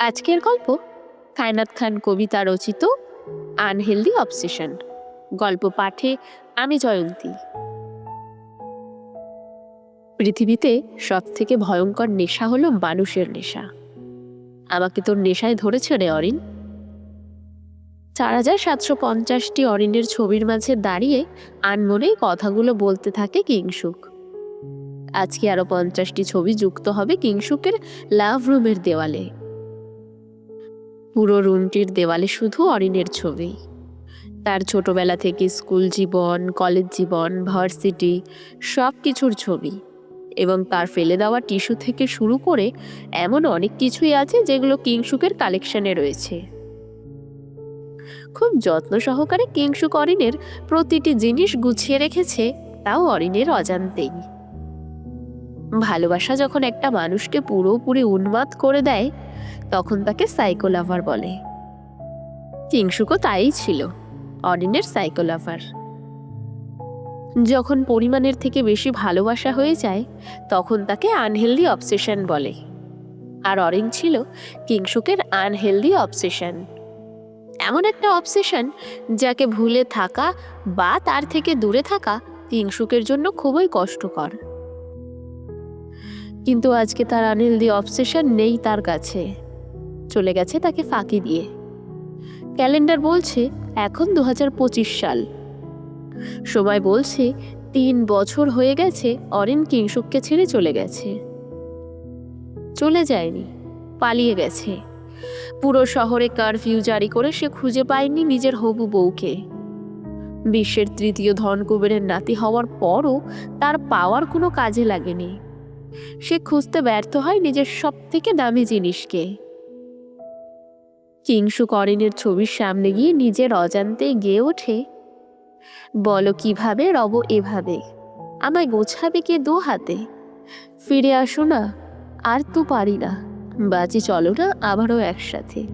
আজকের গল্প কায়নাত খান কবিতা রচিত আনহেলদি অবসেশন। গল্প পাঠে আমি জয়ন্তী। পৃথিবীতে সব থেকে ভয়ঙ্কর নেশা হলো মানুষের নেশা। আমাকে তোর নেশায় ধরেছে রে অরিন। চার হাজার সাতশো পঞ্চাশটি অরিনের ছবির মাঝে দাঁড়িয়ে আনমনেই কথাগুলো বলতে থাকে কিংসুক। আজকে আরও পঞ্চাশটি ছবি যুক্ত হবে কিংসুকের লাভ রুমের দেওয়ালে। পুরো রুমটির দেওয়ালে শুধু অরিনের ছবি। তার ছোটবেলা থেকে স্কুল জীবন, কলেজ জীবন, ভার্সিটি সব কিছুর ছবি এবং তার ফেলে দেওয়া টিস্যু থেকে শুরু করে এমন অনেক কিছুই আছে যেগুলো কিংসুকের কালেকশনে রয়েছে। খুব যত্ন সহকারে কিংসুক অরিনের প্রতিটি জিনিস গুছিয়ে রেখেছে, তাও অরিনের অজান্তেই। ভালোবাসা যখন একটা মানুষকে পুরোপুরি উন্মাদ করে দেয়, তখন তাকে সাইকো লাভার বলে। কিংসুকও তাই ছিল অরিনের সাইকো লাভার যখন পরিমাণের থেকে বেশি ভালোবাসা হয়ে যায়, তখন তাকে আনহেলদি অবসেশন বলে। আর অরিন ছিল কিংসুকের আনহেলদি অবসেশন এমন একটা অবসেশন যাকে ভুলে থাকা বা তার থেকে দূরে থাকা কিংসুকের জন্য খুবই কষ্টকর। কিন্তু আজকে তার আনহেলদি অবসেশন নেই তার কাছে। চলে গেছে তাকে ফাঁকি দিয়ে। ক্যালেন্ডার বলছে, এখন দু হাজার পঁচিশ সাল। সময় বলছে, তিন বছর হয়ে গেছে, অরিন কিংসুককে ছেড়ে চলে গেছে। চলে যায়নি, পালিয়ে গেছে। পুরো শহরে কারফিউ জারি করে সে খুঁজে পায়নি নিজের হবু বউকে। বিশ্বের তৃতীয় ধন কুবেরের নাতি হওয়ার পরও তার পাওয়ার কোনো কাজে লাগেনি। সে খুঁজতে ব্যর্থ হয় নিজের সব থেকে দামি জিনিসকে। কিংসু করিনের ছবির সামনে গিয়ে নিজের অজান্তে গেয়ে ওঠে, বলো কীভাবে, রব এভাবে? আমায় গোছাবে কে দু হাতে? ফিরে আসো না, আর তো পারি না, বাজি চলো না আবারও একসাথে।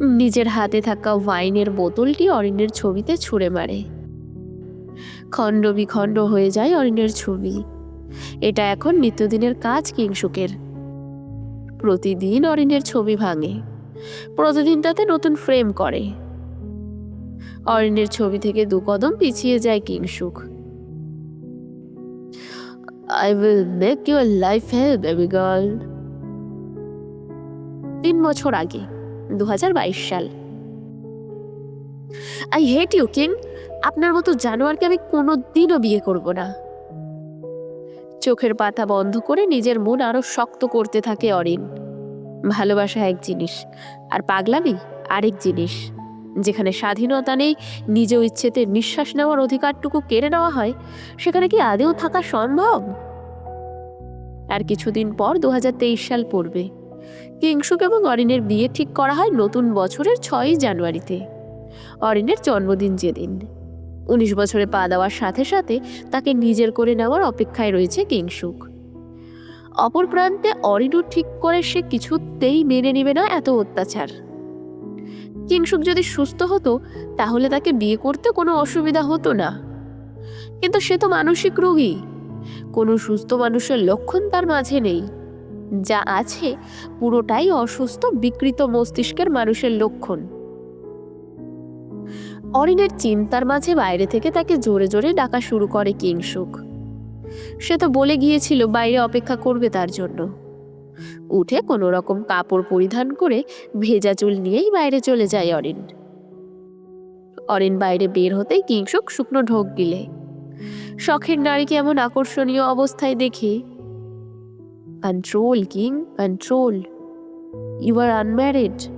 নিজের হাতে থাকা ওয়াইনের বোতলটি অরিনের ছবিতে ছুঁড়ে মারে। খণ্ড বিখণ্ড হয়ে যায় অরিনের ছবি। এটা এখন নিত্যদিনের কাজ কিংসুকের প্রতিদিন অরিনের ছবি ভাঙে। প্রতিদিন তাতে নতুন ফ্রেম করে। অরিনের ছবি থেকে দু কদম পিছিয়ে যায় Kingsuk I will make your life hell baby girl তিন বছর আগে দু হাজার বাইশ সাল। আই হেট ইউ কিং আপনার মতো জানোয়ারকে আমি কোনো দিনও বিয়ে করব না। চোখের পাতা বন্ধ করে নিজের মন আরও শক্ত করতে থাকে অরিন। ভালোবাসা এক জিনিস, আর পাগলামি আরেক জিনিস। যেখানে স্বাধীনতা নেই, নিজ ইচ্ছেতে নিঃশ্বাস নেওয়ার অধিকারটুকু কেড়ে নেওয়া হয়, সেখানে কি আদেও থাকা সম্ভব? আর কিছুদিন পর দু হাজার তেইশ সাল পড়বে। কিংসুক এবং অরিনের বিয়ে ঠিক করা হয় নতুন বছরের ছয়ই জানুয়ারিতে। অরিনের জন্মদিন যেদিন। উনিশ বছরে পা দেওয়ার সাথে সাথে তাকে নিজের করে নেওয়ার অপেক্ষায় রয়েছে কিংসুক। অপর প্রান্তে অরিনু ঠিক করে সে কিছুতেই মেনে নেবে না এত অত্যাচার। কিংসুক যদি সুস্থ হতো, তাহলে তাকে বিয়ে করতে কোনো অসুবিধা হতো না। কিন্তু সে তো মানসিক রোগী। কোনো সুস্থ মানুষের লক্ষণ তার মাঝে নেই। যা আছে পুরোটাই অসুস্থ বিকৃত মস্তিষ্কের মানুষের লক্ষণ। অরিনের চিন্তার মাঝে বাইরে থেকে তাকে জোরে জোরে ডাকা শুরু করে কিংসুক সে তো বলে গিয়েছিল বাইরে অপেক্ষা করবে তার জন্য। উঠে কোনো রকম কাপড় পরিধান করে ভেজা চুল নিয়েই বাইরে চলে যায় অরিন। অরিন বাইরে বের হতেই কিংসুক শুকনো ঢোক গিলে। শখের নারীকে এমন আকর্ষণীয় অবস্থায় দেখে? Control King control you are unmarried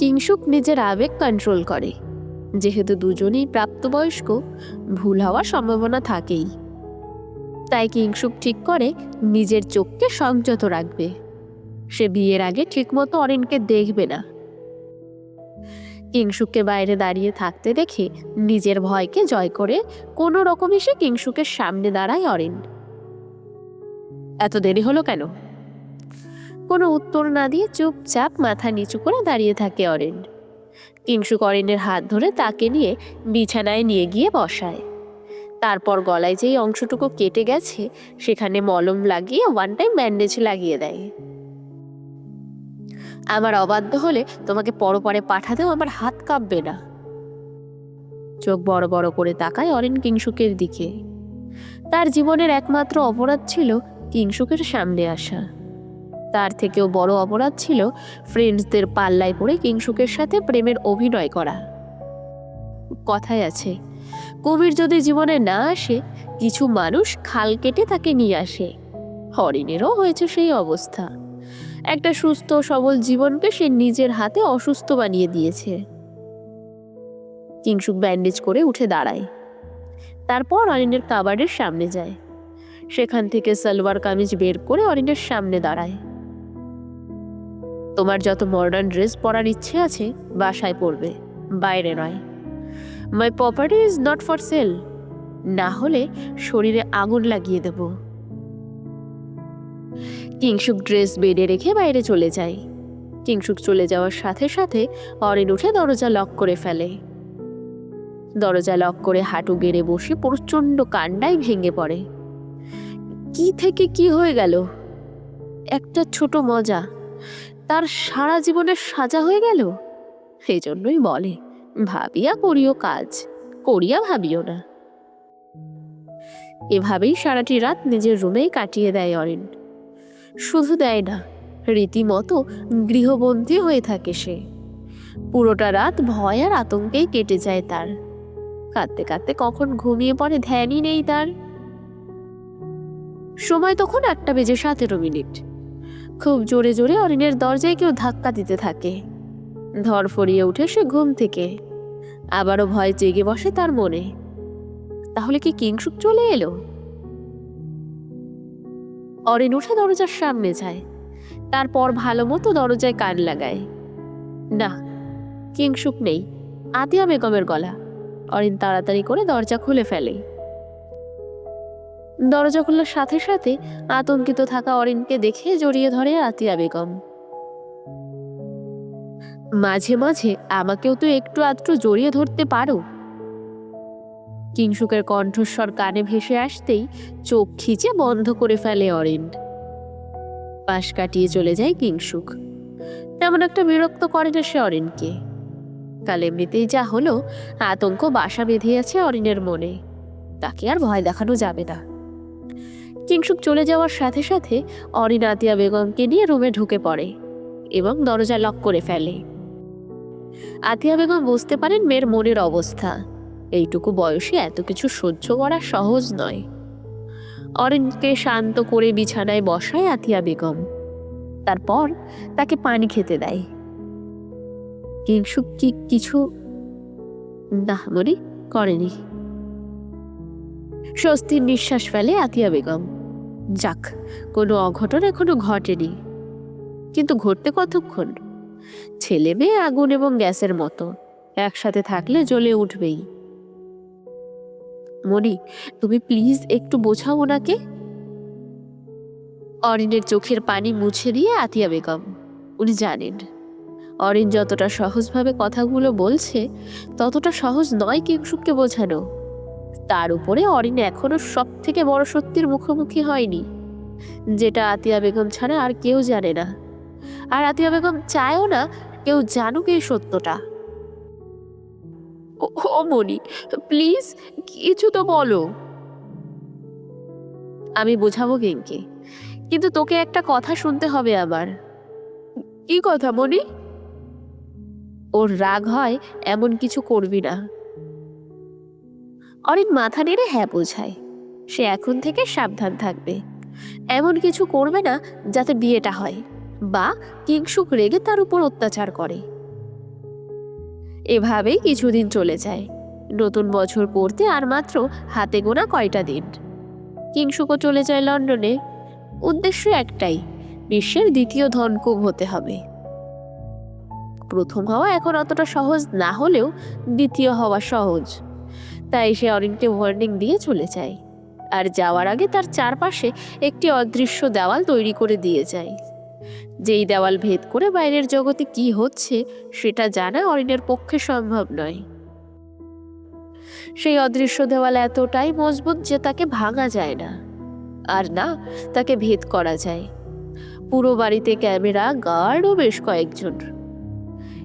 Kingsuk নিজের আবেগ কন্ট্রোল করে। যেহেতু দুজনেই প্রাপ্তবয়স্ক, ভুল হওয়ার সম্ভাবনা থাকেই। তাই কিংসুক ঠিক করে নিজের চোখকে সংযত রাখবে। সে বিয়ের আগে ঠিকমতো অরিনকে দেখবে না। কিংসুককে বাইরে দাঁড়িয়ে থাকতে দেখে নিজের ভয়কে জয় করে কোনো রকমে সে কিংসুকের সামনে দাঁড়ায় অরিন। এত দেরি হলো কেন? কোনো উত্তর না দিয়ে চুপচাপ মাথা নিচু করে দাঁড়িয়ে থাকে অরিন। কিংসুক অরিনের হাত ধরে তাকে নিয়ে বিছানায় নিয়ে গিয়ে বসায়। তারপর গলায় যেই অংশটুকু কেটে গেছে, সেখানে মলম লাগিয়ে ওয়ান টাইম ব্যান্ডেজ লাগিয়ে দেয়। আমার অবাধ্য হলে তোমাকে পরপরে পাঠাতেও আমার হাত কাঁপবে না। চোখ বড় বড় করে তাকায় অরিন কিংসুকের দিকে। তার জীবনের একমাত্র অপরাধ ছিল কিংসুকের সামনে আসা। তার থেকেও বড় অপরাধ ছিল ফ্রেন্ডসদের পাল্লায় পড়ে কিংসুকের সাথে প্রেমের অভিনয় করা। কথায় আছে, কবির যদি জীবনে না আসে, কিছু মানুষ খাল কেটে তাকে নিয়ে আসে। হরিণেরও হয়েছে সেই অবস্থা। একটা সুস্থ, সবল জীবনকে সে নিজের হাতে অসুস্থ বানিয়ে দিয়েছে। কিংসুক ব্যান্ডেজ করে উঠে দাঁড়ায়। তারপর অরিনের কাবার্ডের সামনে যায়। সেখান থেকে সালোয়ার কামিজ বের করে অরিনের সামনে দাঁড়ায়। তোমার যত মডার্ন ড্রেস পরার ইচ্ছে আছে, বাসায় পরবে, বাইরে নয়। My property is not for sale না হলে শরীরে আগুন লাগিয়ে দেব। কিংসুক ড্রেস বেডে রেখে বাইরে চলে যায়। কিংসুক চলে যাওয়ার সাথে সাথে অরিন উঠে দরজা লক করে ফেলে। দরজা লক করে হাঁটু গেড়ে বসে প্রচণ্ড কান্ডায় ভেঙে পড়ে। কি থেকে কি হয়ে গেল? একটা ছোট মজা। তার সারা জীবনের সাজা হয়ে গেল? সেই জন্যই বলে, ভাবিয়া করিও কাজ, করিয়া ভাবিও না। এভাবেই সারাটি রাত নিজের রুমেই কাটিয়ে দেয় অরিন। শুধু দেয় না, রীতিমতো গৃহবন্দী হয়ে থাকে সে। পুরোটা রাত ভয় আর আতঙ্কেই কেটে যায় তার। কাঁদতে কাঁদতে কখন ঘুমিয়ে পড়ে ধ্যানই নেই তার। সময় তখন একটা বেজে সতেরো মিনিট। খুব জোরে জোরে অরিনের দরজায় কেউ ধাক্কা দিতে থাকে। ধর ফরিয়ে উঠে সে ঘুম থেকে। আবারও ভয় জেগে বসে তার মনে। তাহলে কি কিংসুক চলে এলো? অরিন উঠে দরজার সামনে যায়। তারপর ভালো মতো দরজায় কান লাগায়। না, কিংসুক নেই, আতিয়া বেগমের গলা। অরিন তাড়াতাড়ি করে দরজা খুলে ফেলে। দরজা খোলার সাথে সাথে আতঙ্কিত থাকা অরিনকে দেখে জড়িয়ে ধরে আতিয়া বেগম। মাঝে মাঝে আমাকেও তো একটু আধটু জড়িয়ে ধরতে পারো। কিংসুকের কণ্ঠস্বর কানে ভেসে আসতেই চোখ খিচে বন্ধ করে ফেলে অরিন। পাশ কাটিয়ে চলে যায় কিংসুক। তেমন একটা বিরক্ত করে না সে অরিনকে। কাল এমনিতেই যা হলো, আতঙ্ক বাসা বেঁধে আছে অরিনের মনে। তাকে আর ভয় দেখানো যাবে না। কিংসুক চলে যাওয়ার সাথে সাথে অরিন আতিয়া বেগমকে নিয়ে রুমে ঢুকে পড়ে এবং দরজা লক করে ফেলে। আতিয়া বেগম বুঝতে পারেন মেয়ের মনের অবস্থা। এইটুকু বয়সে এত কিছু সহ্য করা সহজ নয়। অরিনকে শান্ত করে বিছানায় বসায় আতিয়া বেগম। তারপর তাকে পানি খেতে দেয়। কিংসুক কি কিছু না মনে করেনি। স্বস্তির নিঃশ্বাস ফেলে আতিয়া বেগম। যাক, কোনো অঘটন এখনও ঘটেনি। কিন্তু ঘটতে কতক্ষণ? ছেলে মেয়ে আগুন এবং গ্যাসের মতো, একসাথে থাকলে জ্বলে উঠবেই। মনি তুমি প্লিজ একটু বোঝাও ওনাকে। অরিনের চোখের পানি মুছে দিয়ে আতিয়া বেগম, উনি জানেন। অরিন যতটা সহজভাবে কথাগুলো বলছে, ততটা সহজ নয় কিংসুককে বোঝানো। তার উপরে অরিন এখনও সব থেকে বড় সত্যির মুখোমুখি হয়নি, যেটা আতিয়া বেগম ছাড়া আর কেউ জানে না। আর আতিয়া বেগম চায়ও না কেউ জানুক এই সত্যটা। ও- মনি, প্লিজ কিছু তো বলো। আমি বোঝাবো কেঙ্কে কিন্তু তোকে একটা কথা শুনতে হবে আবার কি কথা মনি? ওর রাগ হয় এমন কিছু করবি না। অরিন মাথা নেড়ে হ্যাঁ বোঝায়। সে এখন থেকে সাবধান থাকবে। এমন কিছু করবে না যাতে বিয়েটা হয় বা কিংসুক রেগে তার উপর অত্যাচার করে। এভাবেই কিছুদিন চলে যায়। নতুন বছর পড়তে আর মাত্র হাতে গোনা কয়টা দিন। কিংসুকও চলে যায় লন্ডনে। উদ্দেশ্য একটাই, বিশ্বের দ্বিতীয় ধনকুব হতে হবে। প্রথম হওয়া এখন অতটা সহজ না হলেও দ্বিতীয় হওয়া সহজ। তাই সে অরিনকে ওয়ার্নিং দিয়ে চলে যায়। আর যাওয়ার আগে তার চারপাশে একটি অদৃশ্য দেওয়াল তৈরি করে দিয়ে যায়। যেই দেওয়াল ভেদ করে বাইরের জগতে কি হচ্ছে, সেটা জানা অরিনের পক্ষে সম্ভব নয়। সেই অদৃশ্য দেওয়াল এতটাই মজবুত যে তাকে ভাঙা যায় না। আর না, তাকে ভেদ করা যায়। পুরো বাড়িতে ক্যামেরা গার্ডও বেশ কয়েকজন।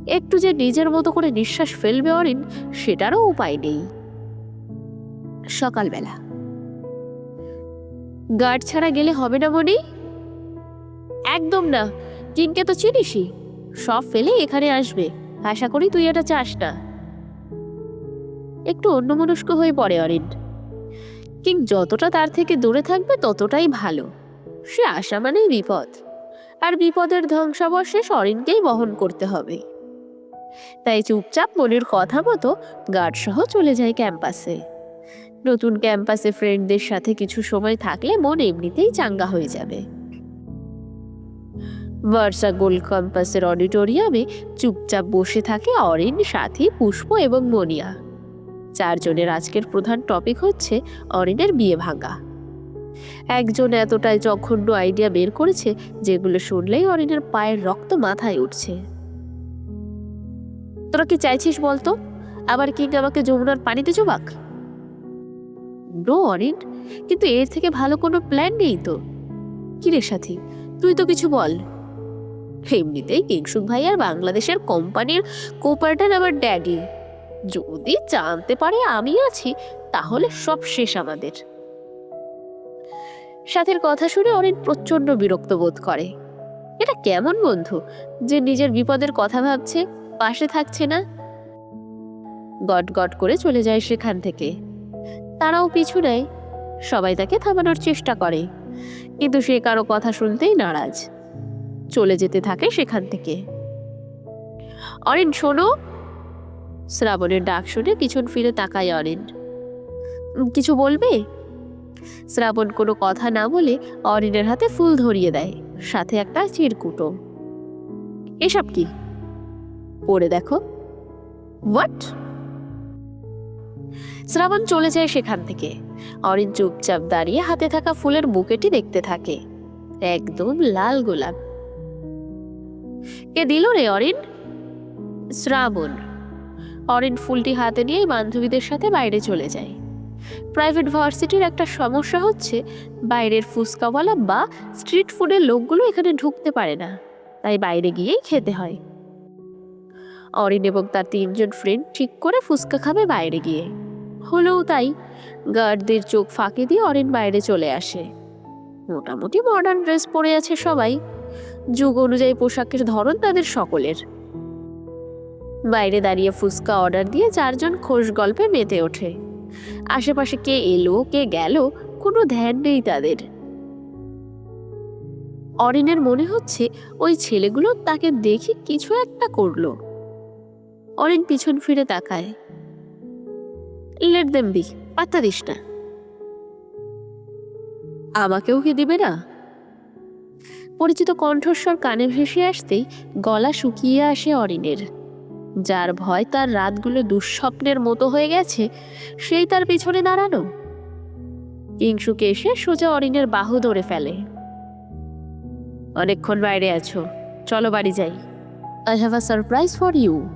একটু যে নিজের মতো করে নিঃশ্বাস ফেলবে অরিন, সেটারও উপায় নেই। সকালবেলা। গার্ড ছাড়া গেলে হবে না মনি? একদম না। কিনকে তো চিনিসই। সব ফেলে এখানে আসবে। আশা করি তুই এটা চাস না। একটু অন্যমনস্ক হয়ে পড়ে অরিন কিং যতটা তার থেকে দূরে থাকবে ততটাই ভালো। সে আশা মানেই বিপদ। আর বিপদের ধ্বংসাবশেষ অরিনকেই বহন করতে হবে। তাই চুপচাপ মনের কথা মতো গার্ড সহ চলে যায় ক্যাম্পাসে। নতুন ক্যাম্পাসে ফ্রেন্ডদের সাথে কিছু সময় থাকলে মন এমনিতেই চাঙ্গা হয়ে যাবে। ভার্সা গোল্ড ক্যাম্পাসের অডিটোরিয়ামে চুপচাপ বসে থাকে অরিন, সাথী, পুষ্প এবং মনিয়া। চারজনের আজকের প্রধান টপিক হচ্ছে অরিনের বিয়ে ভাঙা। একজন এতটাই জঘন্য আইডিয়া বের করেছে যেগুলো শুনলেই অরিনের পায়ের রক্ত মাথায় উঠছে। তোরা কি চাইছিস বলতো? আবার কি আমাকে যমুনার পানিতে চোবাক? নো অরিন, কিন্তু এর থেকে ভালো কোনো প্ল্যান নেই তো। কিরে সাথী, তুই তো কিছু বল। এমনিতেই কিংসুক ভাই আর বাংলাদেশের কোম্পানির কোপার্টার আমার ড্যাডি যদি জানতে পারে আমি আছি, তাহলে সব শেষ আমাদের। সাথের কথা শুনে অরিন প্রচণ্ড বিরক্ত বোধ করে। এটা কেমন বন্ধু যে নিজের বিপদের কথা ভাবছে, পাশে থাকছে না? গট গট করে চলে যায় সেখান থেকে। তারাও পিছু নেয়। সবাই তাকে থামানোর চেষ্টা করে। কিন্তু সে কারও কথা শুনতেই নারাজ। চলে যেতে থাকে সেখান থেকে। অরিন, শোনো। শ্রাবণের ডাক শুনে পিছন ফিরে তাকায় অরিন। কিছু বলবে? শ্রাবণ কোনো কথা না বলে অরিনের হাতে ফুল ধরিয়ে দেয়। সাথে একটা চিরকুটো। এসব কি? পড়ে দেখো। হোয়াট শ্রাবণ চলে যায় সেখান থেকে। অরিন চুপচাপ দাঁড়িয়ে হাতে থাকা ফুলের বুকেটি দেখতে থাকে। একদম লাল গোলাপ। কে দিল রে অরিন? শ্রাবণ। অরিন ফুলটি হাতে নিয়ে বান্ধবীদের সাথে বাইরে চলে যায়। প্রাইভেট ভার্সিটির একটা সমস্যা হচ্ছে, বাইরের ফুচকাওয়ালা বা স্ট্রিট ফুডের লোকগুলো এখানে ঢুকতে পারে না, তাই বাইরে গিয়েই খেতে হয়। অরিন এবং তার তিনজন ফ্রেন্ড ঠিক করে ফুচকা খাবে বাইরে গিয়ে। হলেও তাই গার্ডদের চোখ ফাঁকি দিয়ে অরিন বাইরে চলে আসে। মোটামুটি মডার্ন ড্রেস পরে আছে সবাই। যুগ অনুযায়ী পোশাকের ধরন তাদের সকলের। বাইরে দাঁড়িয়ে ফুচকা অর্ডার দিয়ে চারজন খোশ গল্পে মেতে ওঠে। আশেপাশে কে এলো, কে গেল, কোনো ধ্যান নেই তাদের। অরিনের মনে হচ্ছে ওই ছেলেগুলো তাকে দেখে কিছু একটা করল। অরিন পিছন ফিরে তাকায়। লেট দেম বি পাত্তা দিস না। আমাকেও কি দিবে না? পরিচিত কণ্ঠস্বর কানে ভেসে আসতেই গলা শুকিয়ে আসে অরিনের। যার ভয় তার রাতগুলো দুঃস্বপ্নের মতো হয়ে গেছে, সেই তার পিছনে দাঁড়ানো। কিংসুকে এসে সোজা অরিনের বাহু ধরে ফেলে। অনেকক্ষণ বাইরে আছো, চলো বাড়ি যাই। I have a surprise for you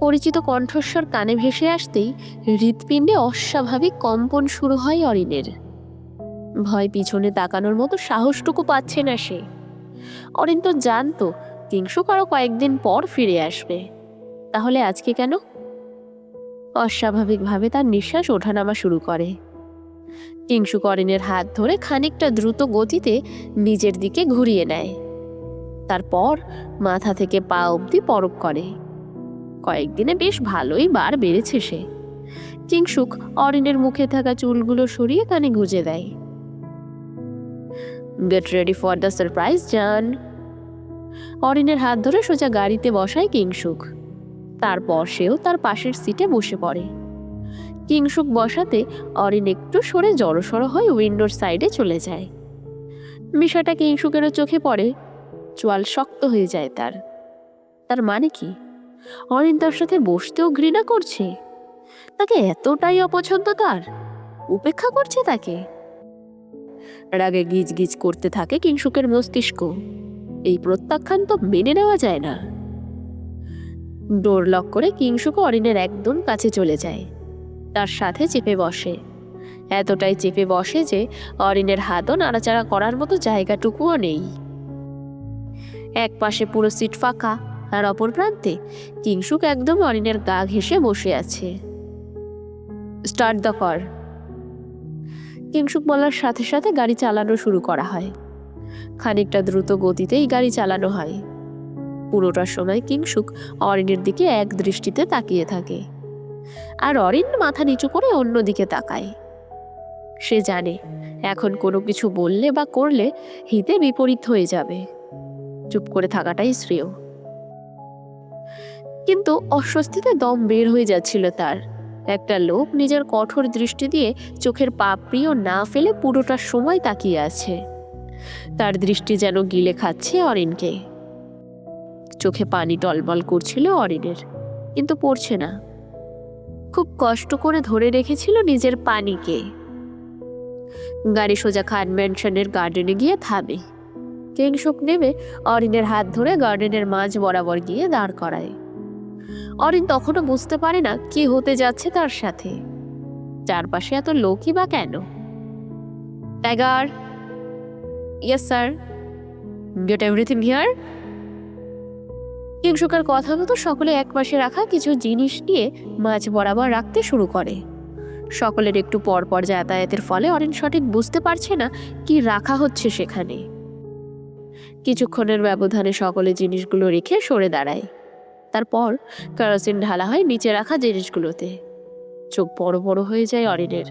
পরিচিত কণ্ঠস্বর কানে ভেসে আসতেই হৃৎপিণ্ডে অস্বাভাবিক কম্পন শুরু হয় অরিনের। ভয় পিছনে তাকানোর মতো সাহসটুকু পাচ্ছে না সে। অরিন তো জানতো কিংসুক আরও কয়েকদিন পর ফিরে আসবে। তাহলে আজকে কেন? অস্বাভাবিকভাবে তার নিঃশ্বাস ওঠানামা শুরু করে। কিংসুক অরিনের হাত ধরে খানিকটা দ্রুত গতিতে নিজের দিকে ঘুরিয়ে নেয়। তারপর মাথা থেকে পা অবধি পরক করে। কয়েকদিনে বেশ ভালোই বার বেড়েছে সে। কিংসুক অরিনের মুখে থাকা চুলগুলো সরিয়ে কানে গুঁজে দেয়। Get ready for the surprise জান অরিনের হাত ধরে সোজা গাড়িতে বসায় কিংসুক। তারপর সেও তার পাশের সিটে বসে পড়ে। কিংসুক বসাতে অরিন একটু সরে জড়সড় হয়ে উইন্ডোর সাইডে চলে যায়। বিষয়টা কিংসুকেরও চোখে পড়ে। চোয়াল শক্ত হয়ে যায় তার। তার মানে কি? অরিন তার সাথে বসতেও ঘৃণা করছে। তাকে এতটাই অপছন্দ তার? উপেক্ষা করছে তাকে? রাগে গিজ গিজ করতে থাকে কিংসুকের মস্তিষ্ক। এই প্রত্যাখ্যান তো মেনে নেওয়া যায় না। ডোর লক করে কিংসুক অরিনের একদম কাছে চলে যায়। তার সাথে চেপে বসে। এতটাই চেপে বসে যে অরিনের হাতও নাড়াচাড়া করার মতো জায়গাটুকুও নেই। এক পাশে পুরো সিট ফাঁকা। আর অপর প্রান্তে কিংসুক একদম অরিনের গা ঘেঁষে বসে আছে। স্টার্ট দ্য কর কিংসুক বলার সাথে সাথে গাড়ি চালানো শুরু করা হয়। খানিকটা দ্রুত গতিতেই গাড়ি চালানো হয়। পুরোটার সময় কিংসুক অরিনের দিকে এক দৃষ্টিতে তাকিয়ে থাকে। আর অরিন মাথা নিচু করে অন্যদিকে তাকায়। সে জানে, এখন কোনো কিছু বললে বা করলে হিতে বিপরীত হয়ে যাবে। চুপ করে থাকাটাই শ্রেয়। কিন্তু অস্বস্তিতে দম বের হয়ে যাচ্ছিল তার। একটা লোক নিজের কঠোর দৃষ্টি দিয়ে চোখের পাপড়িও না ফেলে পুরোটা সময় তাকিয়ে আছে। তার দৃষ্টি যেন গিলে খাচ্ছে অরিনকে। চোখে পানি টলমল করছিল অরিনের, কিন্তু পড়ছে না। খুব কষ্ট করে ধরে রেখেছিল নিজের পানিকে। গাড়ি সোজা খান ম্যানশনের গার্ডেনে গিয়ে থামে। কিংসুক নেমে অরিনের হাত ধরে গার্ডেনের মাঝ বরাবর গিয়ে দাঁড় করায়। অরিন তখনও বুঝতে পারে না কি হতে যাচ্ছে তার সাথে। চারপাশে এত লোকই বা কেন? Tiger yes sir get everything here কিংসুকের কথা মতো সকলে একপাশে রাখা কিছু জিনিস নিয়ে মাঝ বরাবর রাখতে শুরু করে। সকলের একটু পর পর যাতায়াতের ফলে অরিন সঠিক বুঝতে পারছে না কি রাখা হচ্ছে সেখানে। কিছুক্ষণের ব্যবধানে সকলে জিনিসগুলো রেখে সরে দাঁড়ায়। তারপর কেরোসিন ঢালা হয় নিচে রাখা জিনিসগুলোতে। চোখ বড় বড় হয়ে যায় অরিনের।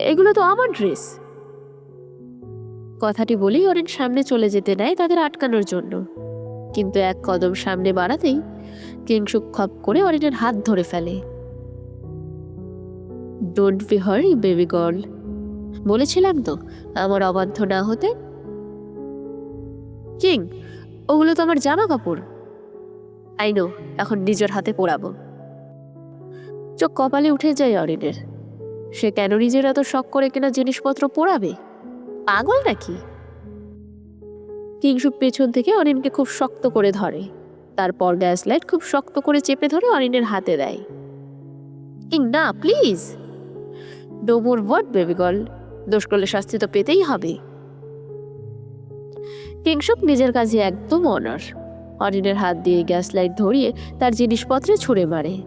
এগুলো তো আমার ড্রেস। কথাটি বলেই অরিন সামনে চলে যেতে নেয় তাদের আটকানোর জন্য। কিন্তু এক কদম সামনে বাড়াতেই কিংসুক খপ করে অরিনের হাত ধরে ফেলে। Don't be hurry baby girl বলেছিলাম তো, আমার অবাধ্য না হতে। কিং, ওগুলো তো আমার জামা কাপড় আই নো, এখন নিজের হাতে পোড়াবো। চোখ কপালে উঠে যায় অরিনের। সে কেন নিজের এত শখ করে কেনা জিনিসপত্র পোড়াবে? পাগল নাকি? কিংসুক পেছন থেকে অরিনকে খুব শক্ত করে ধরে। তারপর গ্যাস লাইট খুব শক্ত করে চেপে ধরে অরিনের হাতে দেয়। কিং, না, please! No more word baby girl দোষ করলে শাস্তি তো পেতেই হবে। কিংসুক নিজের কাজে একদম অনার অরিনের হাত দিয়ে গ্যাস লাইট ধরিয়ে তার জিনিসপত্রে ছুঁড়ে মারে।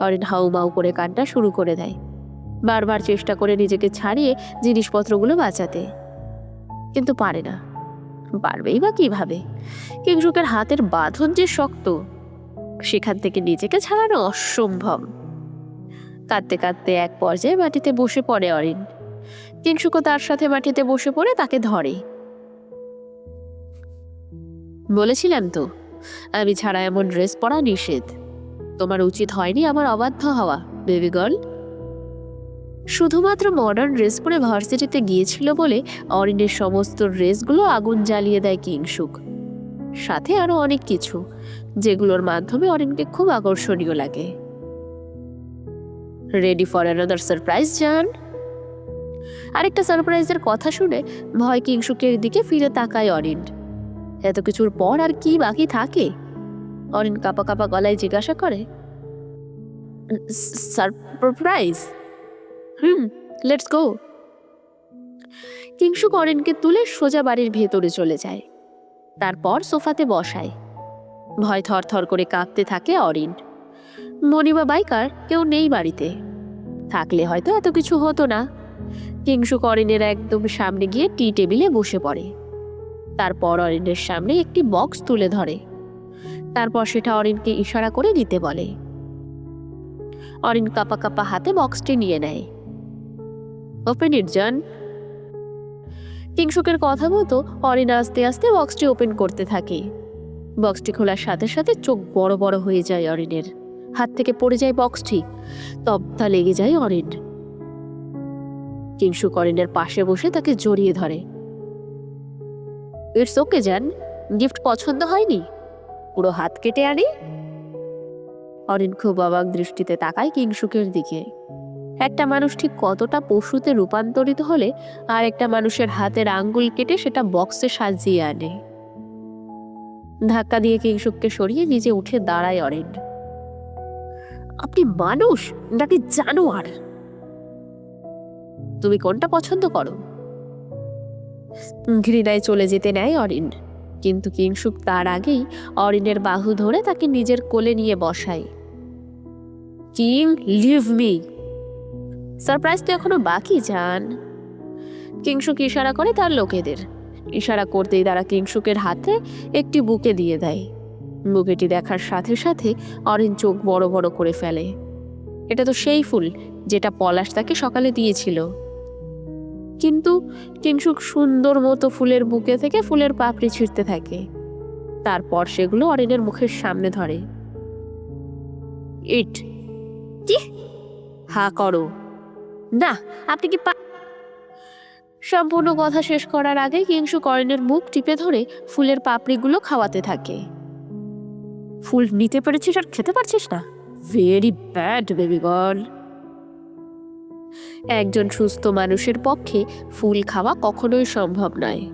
অরিন হাউ মাউ করে কান্না শুরু করে দেয়। বারবার চেষ্টা করে নিজেকে ছাড়িয়ে জিনিসপত্রগুলো বাঁচাতে। কিন্তু পারে না। পারবেই বা কীভাবে? কিংসুকের হাতের বাঁধন যে শক্ত, সেখান থেকে নিজেকে ছাড়ানো অসম্ভব। কাঁদতে কাঁদতে এক পর্যায়ে মাটিতে বসে পড়ে অরিন। কিংসুকও তার সাথে মাটিতে বসে পড়ে তাকে ধরে। বলেছিলাম তো আমি ছাড়া এমন ড্রেস পরা নিষেধ। তোমার উচিত হয়নি আমার অবাধ্য হওয়া, বেবি গার্ল। শুধুমাত্র মডার্ন ড্রেস পরে ভার্সিটিতে গিয়েছিল বলে অরিনের সমস্ত ড্রেসগুলো আগুন জ্বালিয়ে দেয় কিংসুক সাথে আরও অনেক কিছু, যেগুলোর মাধ্যমে অরিনকে খুব আকর্ষণীয় লাগে। রেডি ফর অ্যানাদার সারপ্রাইজ জান আরেকটা সারপ্রাইজের কথা শুনে ভয় কিংসুকের দিকে ফিরে তাকায় অরিন। এত কিছুর পর আর কি বাকি থাকে? অরিন কাপা কাপা গলায় জিজ্ঞাসা করে। Surprise? Hmm, let's go. Kingshuk অরিনকে তুলে সোজা বাড়ির ভেতরে চলে যায়। তারপর সোফাতে বসায়। ভয় থর থর করে কাঁপতে থাকে অরিন। মনিবা বাইকার, কেউ নেই বাড়িতে। থাকলে হয়তো এত কিছু হতো না। কিংসুক অরিনের একদম সামনে গিয়ে টি টেবিলে বসে পড়ে। তারপর অরিনের সামনে একটি বক্স তুলে ধরে। তারপর সেটা অরিনকে ইশারা করে নিতে বলে। অরিন কাপা কাপা হাতে বক্সটি নিয়ে নেয়। ওপেন ইট, জন। কিংসুকের কথা মতো অরিন আস্তে আস্তে বক্সটি ওপেন করতে থাকে। বক্সটি খোলার সাথে সাথে চোখ বড় বড় হয়ে যায় অরিনের। হাত থেকে পড়ে যায় বক্সটি। তপ্তা লেগে যায় অরিন। কিংসুক অরিনের পাশে বসে তাকে জড়িয়ে ধরে। ইটস ওকে যান গিফট পছন্দ হয়নি। পুরো হাত কেটে আনি। অরিন খুব অবাক দৃষ্টিতে তাকায় কিংসুকের দিকে। একটা মানুষ ঠিক কতটা পশুতে রূপান্তরিত হলে আর একটা মানুষের হাতের আঙ্গুল কেটে সেটা বক্সে সাজিয়ে আনে। ধাক্কা দিয়ে কিংসুককে সরিয়ে নিজে উঠে দাঁড়ায় অরেন। আপনি মানুষ, নাকি জানোয়ার? তুমি কোনটা পছন্দ করো? ঘৃণায় চলে যেতে নেয় অরিন। কিন্তু কিংসুক তার আগেই অরিনের বাহু ধরে তাকে নিজের কোলে নিয়ে বসায়। King, leave me. সারপ্রাইজ তো এখনও বাকি যান কিংসুক ইশারা করে তার লোকেদের। ইশারা করতেই তারা কিংসুকের হাতে একটি বুকে দিয়ে দেয়। বুকেটি দেখার সাথে সাথে অরিন চোখ বড় বড় করে ফেলে। এটা তো সেই ফুল যেটা পলাশ তাকে সকালে দিয়েছিল। কিন্তু কিংসুক সুন্দর মতো ফুলের বুকে থেকে ফুলের পাপড়ি ছিঁড়তে থাকে। তারপর সেগুলো অরিনের মুখের সামনে ধরে। ইট। কি? হা করো। না আপনি কি পা সম্পূর্ণ কথা শেষ করার আগে কিংসু অরিনের মুখ টিপে ধরে ফুলের পাপড়িগুলো খাওয়াতে থাকে। ফুল নিতে পেরেছিস আর খেতে পারছিস না? ভেরি ব্যাড বেবি গার্ল একজন সুস্থ মানুষের পক্ষে ফুল খাওয়া কখনোই সম্ভব নয়।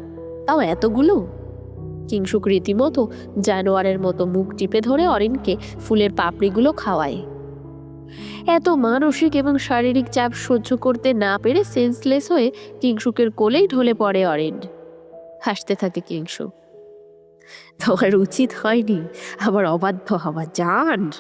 তাও এতগুলো? কিংসুক রীতিমতো জানোয়ারের মতো মুখ টিপে ধরে অরিনকে ফুলের পাপড়িগুলো খাওয়ায়। এত মানসিক এবং শারীরিক চাপ সহ্য করতে না পেরে সেন্সলেস হয়ে কিংসুকের কোলেই ঢলে পড়ে অরিন। হাসতে থাকে কিংসু। তোমার উচিত হয়নি আবার অবাধ্য হওয়া, জান।